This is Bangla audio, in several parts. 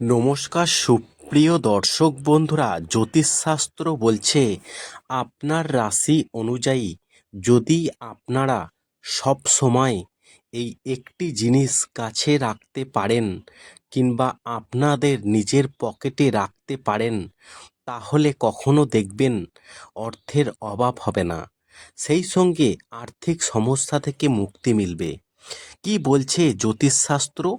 নমস্কার, সুপ্রিয় দর্শক বন্ধুরা, জ্যোতিষশাস্ত্র বলছে, আপনার রাশি অনুযায়ী যদি আপনারা সব সময় এই একটি জিনিস কাছে রাখতে পারেন কিংবা আপনাদের নিজের পকেটে রাখতে পারেন, তাহলে কখনো দেখবেন অর্থের অভাব হবে না। সেই সঙ্গে আর্থিক সমস্যা থেকে মুক্তি মিলবে। কি বলছে জ্যোতিষশাস্ত্র?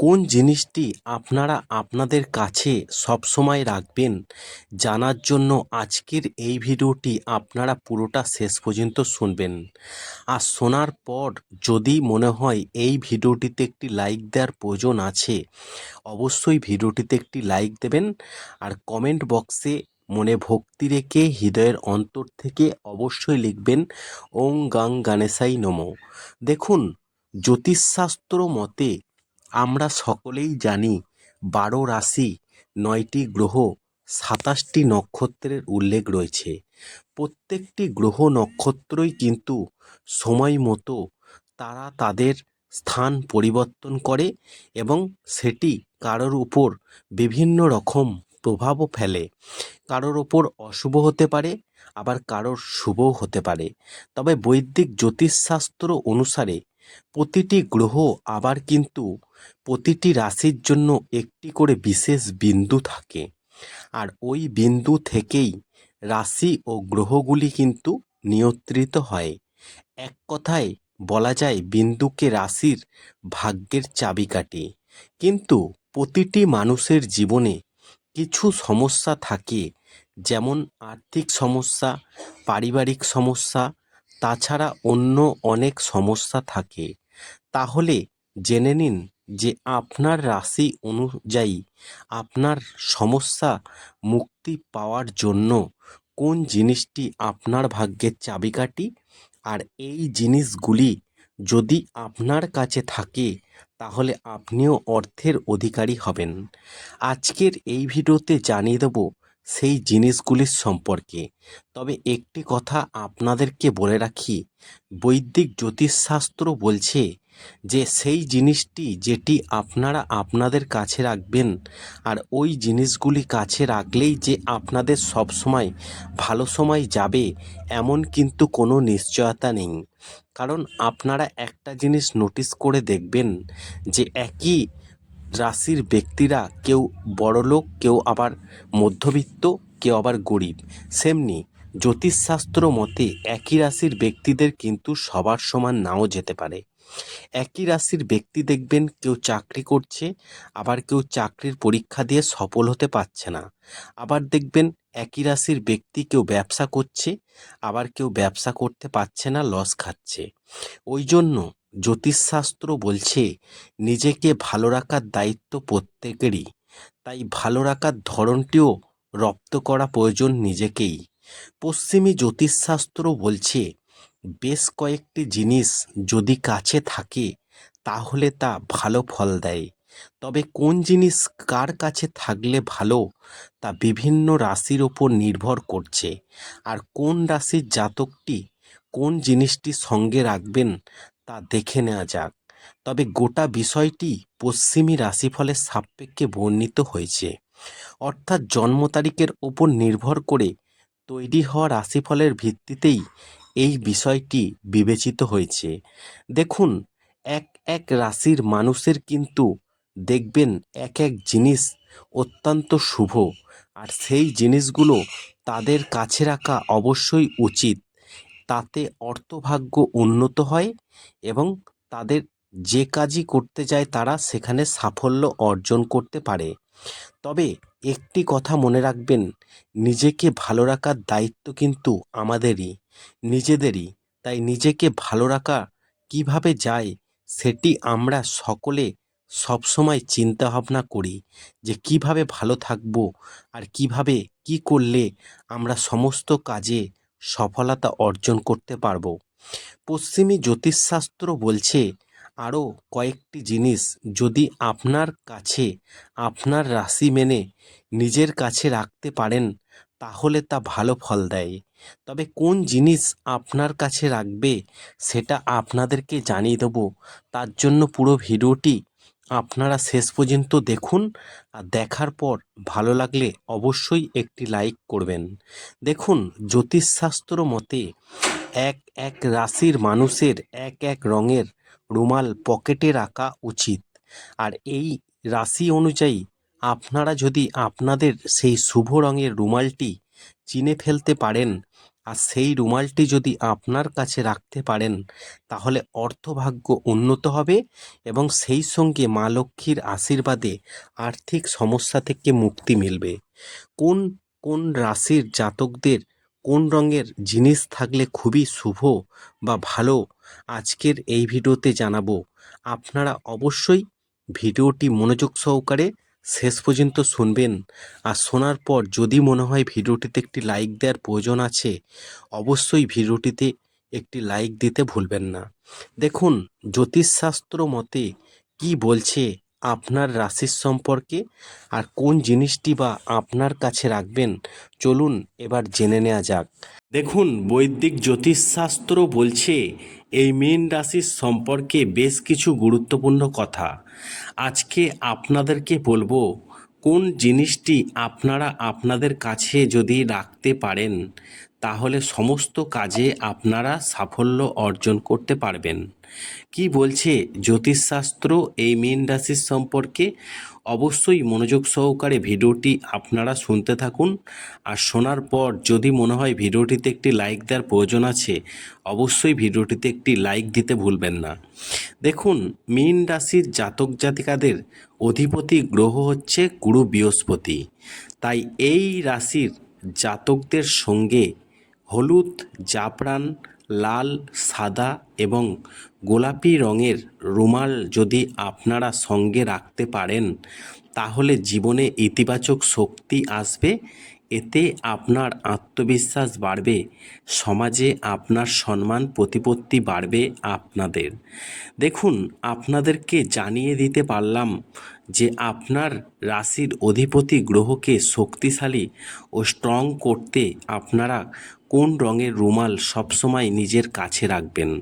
কোন জিনিসটি আপনারা আপনাদের কাছে সবসময় রাখবেন জানার জন্য আজকের এই ভিডিওটি আপনারা পুরোটা শেষ পর্যন্ত শুনবেন। আর শোনার পর যদি মনে হয় এই ভিডিওটিতে একটি লাইক দেওয়ার প্রয়োজন আছে, অবশ্যই ভিডিওটিতে একটি লাইক দেবেন আর কমেন্ট বক্সে মনে ভক্তি রেখে হৃদয়ের অন্তর থেকে অবশ্যই লিখবেন, ওং গাং গানেশাই নমো। দেখুন, জ্যোতিষশাস্ত্র মতে আমরা সকলেই জানি বারো রাশি নয়টি গ্রহ সাতাশটি নক্ষত্রের উল্লেখ রয়েছে। প্রত্যেকটি গ্রহ নক্ষত্রই কিন্তু সময় মতো তারা তাদের স্থান পরিবর্তন করে এবং সেটি কারোর উপর বিভিন্ন রকম প্রভাবও ফেলে। কারোর ওপর অশুভ হতে পারে, আবার কারোর শুভও হতে পারে। তবে বৈদিক জ্যোতিষশাস্ত্র অনুসারে প্রতিটি গ্রহ আবার কিন্তু প্রতিটি রাশির জন্য একটি করে বিশেষ বিন্দু থাকে। আর ওই বিন্দু থেকেই রাশি ও গ্রহগুলি কিন্তু নিয়ন্ত্রিত হয়। এক কথায় বলা যায় বিন্দুকে রাশির ভাগ্যের চাবিকাঠি কিন্তু প্রতিটি মানুষের জীবনে কিছু সমস্যা থাকে। যেমন আর্থিক সমস্যা, পারিবারিক সমস্যা তাছাড়া অন্য অনেক সমস্যা থাকে। তাহলে জেনে নিন যে আপনার রাশি অনুযায়ী আপনার সমস্যা মুক্তি পাওয়ার জন্য কোন জিনিসটি আপনার ভাগ্যের চাবিকাঠি? আর এই জিনিসগুলি যদি আপনার কাছে থাকে, তাহলে আপনিও অর্থের অধিকারী হবেন। আজকের এই ভিডিওতে জানিয়ে দেব সেই জিনিসগুলির সম্পর্কে। তবে একটি কথা আপনাদেরকে বলে রাখি, বৈদিক জ্যোতিষশাস্ত্র বলছে যে সেই জিনিসটি যেটি আপনারা আপনাদের কাছে রাখবেন আর ওই জিনিসগুলি কাছে রাখলেই যে আপনাদের সব সময় ভালো সময় যাবে, এমন কিন্তু কোনো নিশ্চয়তা নেই। কারণ আপনারা একটা জিনিস নোটিস করে দেখবেন যে একই রাশির ব্যক্তিরা কেউ বড়লোক, কেউ আবার মধ্যবিত্ত, কেউ আবার গরিব। সেমনি জ্যোতিষশাস্ত্র মতে একই রাশির ব্যক্তিদের কিন্তু সবার সমান নাও যেতে পারে। একই রাশির ব্যক্তি দেখবেন কেউ চাকরি করছে, আবার কেউ চাকরির পরীক্ষা দিয়ে সফল হতে পারছে না। আবার দেখবেন একই রাশির ব্যক্তি কেউ ব্যবসা করছে, আবার কেউ ব্যবসা করতে পারছে না, লস খাচ্ছে। ওই জন্য জ্যোতিষশাস্ত্র বলছে, নিজেকে ভালো রাখার দায়িত্ব প্রত্যেকেরই। তাই ভালো রাখার ধরনটিও রপ্ত করা প্রয়োজন নিজেকেই। পশ্চিমী জ্যোতিষশাস্ত্র বলছে, বেশ কয়েকটি জিনিস যদি কাছে থাকে, তাহলে তা ভালো ফল দেয়। তবে কোন জিনিস কার কাছে থাকলে ভালো, তা বিভিন্ন রাশির ওপর নির্ভর করছে। আর কোন রাশির জাতকটি কোন জিনিসটি সঙ্গে রাখবেন তা দেখে নেওয়া যাক। তবে গোটা বিষয়টি পশ্চিমী রাশিফলের সাপেক্ষে বর্ণিত হয়েছে। অর্থাৎ জন্ম তারিখের ওপর নির্ভর করে তৈরি হওয়া রাশিফলের ভিত্তিতেই এই বিষয়টি বিবেচিত হয়েছে। দেখুন, এক এক রাশির মানুষের কিন্তু দেখবেন এক এক জিনিস অত্যন্ত শুভ, আর সেই জিনিসগুলো তাদের কাছে রাখা অবশ্যই উচিত। তাতে অর্থভাগ্য উন্নত হয় এবং তাদের যে কাজই করতে যায় তারা সেখানে সাফল্য অর্জন করতে পারে। তবে একটি কথা মনে রাখবেন, নিজেকে ভালো রাখার দায়িত্ব কিন্তু আমাদেরই, নিজেদেরই। তাই নিজেকে ভালো রাখা কীভাবে যায় সেটি আমরা সকলে সবসময় চিন্তা ভাবনা করি যে কীভাবে ভালো থাকব আর কীভাবে কি করলে আমরা সমস্ত কাজে সফলতা অর্জন করতে পারব। পশ্চিমী জ্যোতিষশাস্ত্র বলছে, আরও কয়েকটি জিনিস যদি আপনার কাছে, আপনার রাশি মেনে নিজের কাছে রাখতে পারেন, তাহলে তা ভালো ফল দেয়। তবে কোন জিনিস আপনার কাছে রাখবে, সেটা আপনাদেরকে জানিয়ে দেবো। তার জন্য পুরো ভিডিওটি আপনারা শেষ পর্যন্ত দেখুন আর দেখার পর ভালো লাগলে অবশ্যই একটি লাইক করবেন। দেখুন, জ্যোতিষশাস্ত্র মতে এক এক রাশির মানুষের এক এক রঙের রুমাল পকেটে রাখা উচিত। আর এই রাশি অনুযায়ী আপনারা যদি আপনাদের সেই শুভ রঙের রুমালটি চিনে ফেলতে পারেন আর সেই রুমালটি যদি আপনার কাছে রাখতে পারেন, তাহলে অর্থভাগ্য উন্নত হবে এবং সেই সঙ্গে মা লক্ষ্মীর আশীর্বাদে আর্থিক সমস্যা থেকে মুক্তি মিলবে। কোন কোন রাশির জাতকদের কোন রঙের জিনিস থাকলে খুবই শুভ বা ভালো, আজকের এই ভিডিওতে জানাব। আপনারা অবশ্যই ভিডিওটি মনোযোগ সহকারে শেষ পর্যন্ত শুনবেন। আর শোনার পর যদি মনে হয় ভিডিওটিতে একটি লাইক দেওয়ার প্রয়োজন আছে, অবশ্যই ভিডিওটিতে একটি লাইক দিতে ভুলবেন না। দেখুন, জ্যোতিষশাস্ত্র মতে কি বলছে আপনার রাশির সম্পর্কে আর কোন জিনিসটি বা আপনার কাছে রাখবেন, চলুন এবার জেনে নেওয়া যাক। দেখুন, বৈদিক জ্যোতিষশাস্ত্র বলছে, এই মীন রাশির সম্পর্কে বেশ কিছু গুরুত্বপূর্ণ কথা। আজকে আপনাদেরকে বলব, কোন জিনিসটি আপনারা আপনাদের কাছে যদি রাখতে পারেন তাহলে সমস্ত কাজে আপনারা সাফল্য অর্জন করতে পারবেন। কি বলছে জ্যোতিষশাস্ত্র এই মীন রাশির সম্পর্কে? অবশ্যই মনোযোগ সহকারে ভিডিওটি আপনারা শুনতে থাকুন। আর শোনার পর যদি মনে হয় ভিডিওটিতে একটি লাইক দেওয়ার প্রয়োজন আছে, অবশ্যই ভিডিওটিতে একটি লাইক দিতে ভুলবেন না। দেখুন, মীন রাশির জাতক জাতিকাদের অধিপতি গ্রহ হচ্ছে গুরু বৃহস্পতি। তাই এই রাশির জাতকদের সঙ্গে হলুদ, জাফরান, লাল, সাদা এবং গোলাপি রঙের রুমাল যদি আপনারা সঙ্গে রাখতে পারেন, তাহলে জীবনে ইতিবাচক শক্তি আসবে। এতে আপনার আত্মবিশ্বাস বাড়বে, সমাজে আপনার সম্মান, প্রতিপত্তি বাড়বে আপনাদের। দেখুন, আপনাদেরকে জানিয়ে দিতে পারলাম যে আপনার রাশির অধিপতি গ্রহকে শক্তিশালী ও স্ট্রং করতে আপনারা কোন রঙের রুমাল সবসময় নিজের কাছে রাখবেন?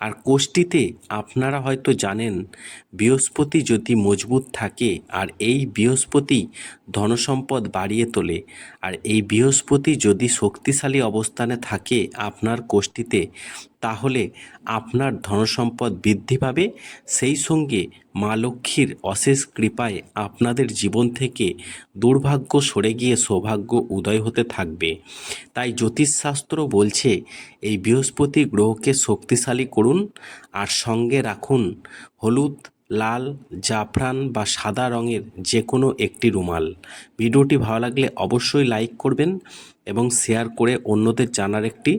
আর কোষ্ঠীতে আপনারা হয়তো জানেন, বৃহস্পতি যদি মজবুত থাকে, আর এই বৃহস্পতি ধনসম্পদ বাড়িয়ে তোলে, আর এই বৃহস্পতি যদি শক্তিশালী অবস্থানে থাকে আপনার কোষ্ঠীতে, তাহলে আপনার ধনসম্পদ বৃদ্ধি পাবে। সেই সঙ্গে মা লক্ষ্মীর অশেষ কৃপায় আপনাদের জীবন থেকে দুর্ভাগ্য সরে গিয়ে সৌভাগ্য উদয় হতে থাকবে। তাই জ্যোতিষশাস্ত্র বলছে, এই বৃহস্পতি গ্রহকে শক্তিশালী করুন আর সঙ্গে রাখুন হলুদ, লাল, জাফরান বা সাদা রঙের যে কোনো একটি রুমাল। ভিডিওটি ভালো লাগলে অবশ্যই লাইক করবেন এবং শেয়ার করে অন্যদের জানার একটি